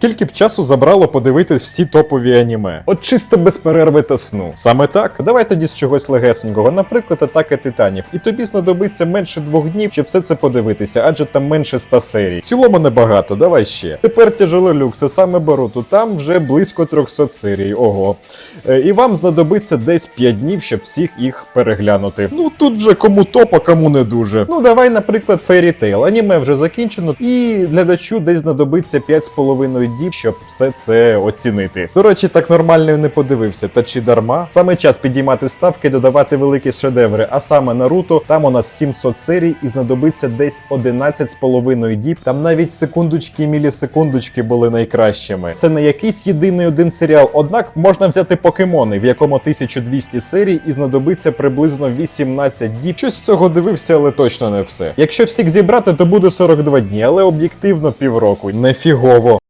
скільки б часу забрало подивитись всі топові аніме? От чисто без перерви та сну. Саме так. Давай тоді з чогось легесенького, наприклад, атака титанів. І тобі знадобиться менше двох днів, щоб все це подивитися, адже там менше ста серій. В цілому небагато, давай ще. Тепер тяжело люкси, саме Боруту. Там вже близько 300 серій. Ого. Е, І вам знадобиться десь 5 днів, щоб всіх їх переглянути. Ну тут вже кому топ, а кому не дуже. Ну давай, наприклад, Fairy Tail. Аніме вже закінчено, і глядачу десь знадобиться 5,5 діб, щоб все це оцінити. До речі, так нормально не подивився. Та чи дарма? Саме час підіймати ставки, додавати великі шедеври. А саме Наруто, там у нас 700 серій і знадобиться десь 11,5 діб. Там навіть секундочки і мілісекундочки були найкращими. Це не якийсь єдиний один серіал. Однак можна взяти покемони, в якому 1200 серій і знадобиться приблизно 18 діб. Щось з цього дивився, але точно не все. Якщо всіх зібрати, то буде 42 дні, але об'єктивно півроку. Нефігово.